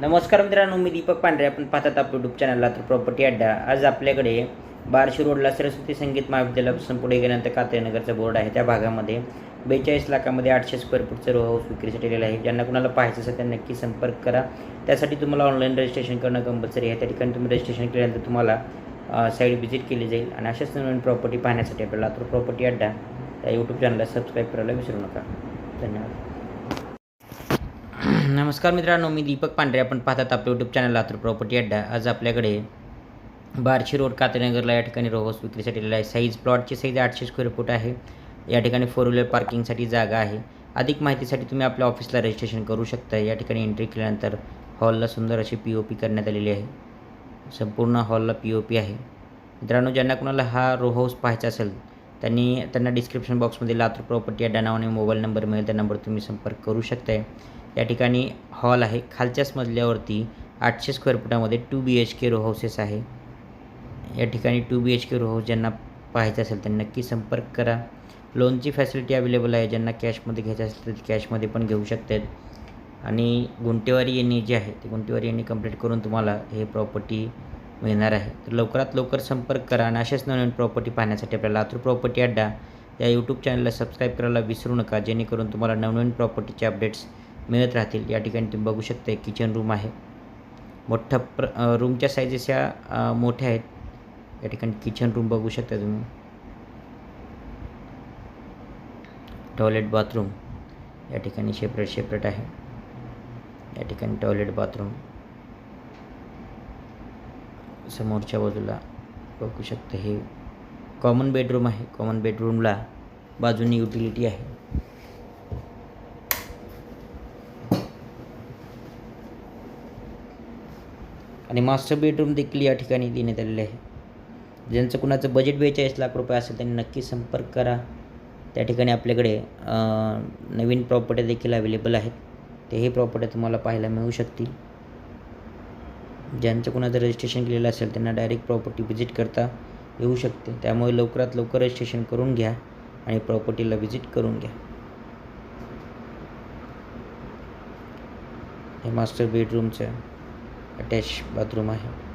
नमस्कार मित्रांनो मी दीपक पांढरे. आपण पाहतात आपलं यूट्यूब चॅनलला तर प्रॉपर्टी अड्डा आज आपल्याकडे बारशी रोडला सरस्वती संगीत महाविद्यालयापासून पुढे गेल्यानंतर कात्रीनगरचा बोर्ड आहे. त्या भागामध्ये बेचाळीस लाखामध्ये आठशे स्क्वेअर फूटचं रो हाऊस विक्रीसाठी दिलेलं आहे. ज्यांना कुणाला पाहायचं असेल त्यांना नक्की संपर्क करा. त्यासाठी तुम्हाला ऑनलाईन रजिस्ट्रेशन करणं कंपल्सरी आहे. त्या ठिकाणी तुम्ही रजिस्ट्रेशन केल्यानंतर तुम्हाला साईट व्हिजिट केली जाईल. आणि अशाच नवीन प्रॉपर्टी पाहण्यासाठी आपल्याला लातूर प्रॉपर्टी अड्डा त्या यूट्यूब चॅनलला सबस्क्राईब करायला विसरू नका. धन्यवाद. नमस्कार मित्रांनो मी दीपक पांढरे. आपण पाहतात आपलं यूट्यूब चॅनल लातूर प्रॉपर्टी अड्डा. आज आपल्याकडे बारशी रोड कातेनगरला या ठिकाणी रोहस विक्रीसाठी दिलेला आहे. साईज प्लॉटची साईज आठशे स्क्वेअर फूट आहे. या ठिकाणी फोर व्हीलर पार्किंगसाठी जागा आहे. अधिक माहितीसाठी तुम्ही आपल्या ऑफिसला रजिस्ट्रेशन करू शकता. या ठिकाणी एंट्री केल्यानंतर हॉलला सुंदर अशी पी ओ पी करण्यात आलेली आहे. संपूर्ण हॉलला पी ओ पी आहे. मित्रांनो ज्यांना कुणाला हा रो हाऊस पाहायचा असेल त्यांनी त्यांना डिस्क्रिप्शन बॉक्समध्ये लातूर प्रॉपर्टी अड्डा नावाने मोबाईल नंबर मिळेल. त्या नंबर तुम्ही संपर्क करू शकताय. या ठिकाणी हॉल आहे. खालच्याच मजल्यावरती आठशे square फुटामध्ये two B H K row houses आहे. या ठिकाणी two B H K row house ज्यांना पाहायचं असेल तर नक्की संपर्क करा. लोनची फॅसिलिटी अवेलेबल आहे. ज्यांना कॅशमध्ये घ्यायचं असेल तर कॅशमध्ये पण घेऊ शकतात. आणि गुंटेवारी यांनी जे आहे ते गुंटेवारी यांनी कंप्लीट करून तुम्हाला हे प्रॉपर्टी मिळणार आहे. तर लवकरात लवकर संपर्क करा आणि अशाच नवीन प्रॉपर्टी पाहण्यासाठी आपल्या लातूर प्रॉपर्टी अड्डा या यूट्यूब चॅनलला सबस्क्राईब करायला विसरू नका. जेणेकरून तुम्हाला नवनवीन प्रॉपर्टीचे अपडेट्स मिळत राहतील. या ठिकाणी तुम्ही बघू शकता किचन रूम आहे. मोठ्या प्र रूमच्या साईजेस ह्या मोठ्या आहेत. या ठिकाणी किचन रूम बघू शकता तुम्ही. टॉयलेट बाथरूम या ठिकाणी सेपरेट सेपरेट आहे. या ठिकाणी टॉयलेट बाथरूम समोरच्या बाजूला बघू शकता हे कॉमन बेडरूम आहे. कॉमन बेडरूमला बाजूनी युटिलिटी आहे. आणि मास्टर बेडरूम देखील या ठिकाणी देण्यात आलेले आहे. ज्यांचं कुणाचं बजेट बेचाळीस लाख रुपये असेल त्यांनी नक्की संपर्क करा. त्या ठिकाणी आपल्याकडे नवीन प्रॉपर्टी देखील अवेलेबल आहेत. तेही प्रॉपर्टी तुम्हाला पाहायला मिळू शकतील. ज्यांचं कुणाचं रजिस्ट्रेशन केलेलं असेल त्यांना डायरेक्ट प्रॉपर्टी व्हिजिट करता येऊ शकते. त्यामुळे लवकरात लवकर रजिस्ट्रेशन करून घ्या आणि प्रॉपर्टीला व्हिजिट करून घ्या. हे मास्टर बेडरूमचं अटॅच बाथरूम आहे.